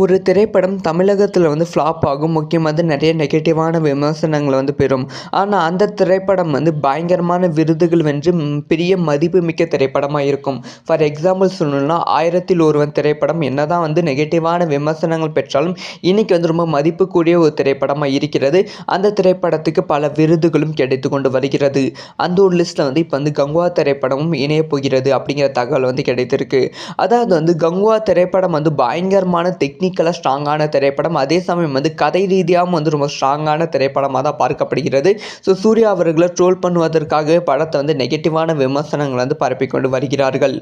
ஒரு திரைப்படம் தமிழகத்தில் வந்து ஃப்ளாப் ஆகும். முக்கியமாக வந்து நிறைய நெகட்டிவான விமர்சனங்களை வந்து பெறும். ஆனால் அந்த திரைப்படம் வந்து பயங்கரமான விருதுகள் வென்று பெரிய மதிப்புமிக்க திரைப்படமாக இருக்கும். ஃபார் எக்ஸாம்பிள் சொல்லணும்னா ஆயிரத்தில் ஒருவன் திரைப்படம் என்னதான் வந்து நெகட்டிவான விமர்சனங்கள் பெற்றாலும் இன்னைக்கு வந்து ரொம்ப மதிப்புக்குரிய ஒரு திரைப்படமாக இருக்கிறது. அந்த திரைப்படத்துக்கு பல விருதுகளும் கிடைத்து கொண்டு வருகிறது. அந்த ஒரு லிஸ்ட்டில் வந்து இப்போ வந்து கங்குவா திரைப்படமும் இணைய போகிறது அப்படிங்கிற தகவல் வந்து கிடைத்திருக்கு. அதாவது வந்து கங்குவா திரைப்படம் வந்து பயங்கரமான டெக்னிக் டெக்னிக்கலாக ஸ்ட்ராங்கான திரைப்படம் அதே சமயம் வந்து கதை ரீதியாகவும் வந்து ரொம்ப ஸ்ட்ராங்கான திரைப்படமாக தான் பார்க்கப்படுகிறது. ஸோ சூர்யா அவர்களை ட்ரோல் பண்ணுவதற்காகவே படத்தை வந்து நெகட்டிவான விமர்சனங்களை வந்து பரப்பிக்கொண்டு வருகிறார்கள்.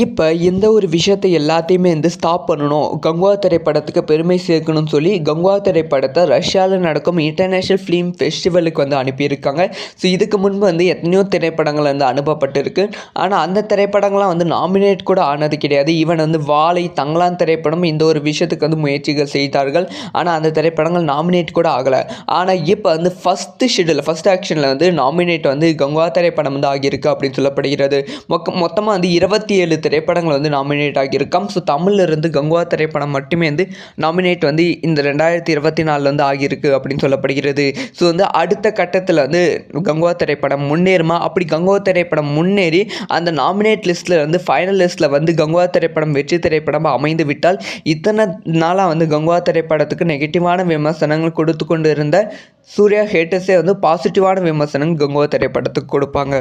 இப்போ இந்த ஒரு விஷயத்தை எல்லாத்தையுமே வந்து ஸ்டாப் பண்ணணும். கங்குவா திரைப்படத்துக்கு பெருமை சேர்க்கணும்னு சொல்லி கங்குவா திரைப்படத்தை ரஷ்யாவில் நடக்கும் இன்டர்நேஷ்னல் ஃபிலிம் ஃபெஸ்டிவலுக்கு வந்து அனுப்பியிருக்காங்க. ஸோ இதுக்கு முன்பு வந்து எத்தனையோ திரைப்படங்கள் வந்து அனுப்பப்பட்டிருக்கு. ஆனால் அந்த திரைப்படங்கள்லாம் வந்து நாமினேட் கூட ஆனது கிடையாது. ஈவன் வந்து வாழை தங்களான் திரைப்படம் இந்த ஒரு விஷயத்துக்கு வந்து முயற்சிகள் செய்தார்கள். ஆனால் அந்த திரைப்படங்கள் நாமினேட் கூட ஆகலை. ஆனால் இப்போ வந்து ஃபஸ்ட்டு ஷெடியூல் ஃபஸ்ட் ஆக்ஷனில் வந்து நாமினேட் வந்து கங்குவா திரைப்படம் வந்து ஆகியிருக்கு அப்படின்னு சொல்லப்படுகிறது. மொக்க மொத்தமாக வந்து இருபத்தி ஏழு திரைப்படங்கள் வந்து நாமினேட் ஆகியிருக்காம். ஸோ தமிழ்ல இருந்து கங்குவா திரைப்படம் மட்டுமே வந்து நாமினேட் வந்து இந்த ரெண்டாயிரத்தி இருபத்தி நாலில் வந்து ஆகியிருக்கு அப்படின்னு சொல்லப்படுகிறது. ஸோ வந்து அடுத்த கட்டத்தில் வந்து கங்குவா திரைப்படம் முன்னேறுமா? அப்படி கங்குவா திரைப்படம் முன்னேறி அந்த நாமினேட் லிஸ்ட்டில் வந்து ஃபைனல் லிஸ்ட்டில் வந்து கங்குவா திரைப்படம் வெற்றி திரைப்படமாக அமைந்து விட்டால் இத்தனை நாளாக வந்து கங்குவா திரைப்படத்துக்கு நெகட்டிவான விமர்சனங்கள் கொடுத்து கொண்டு இருந்த சூர்யா ஹேட்டர்ஸே வந்து பாசிட்டிவான விமர்சனம் கங்குவா திரைப்படத்துக்கு கொடுப்பாங்க.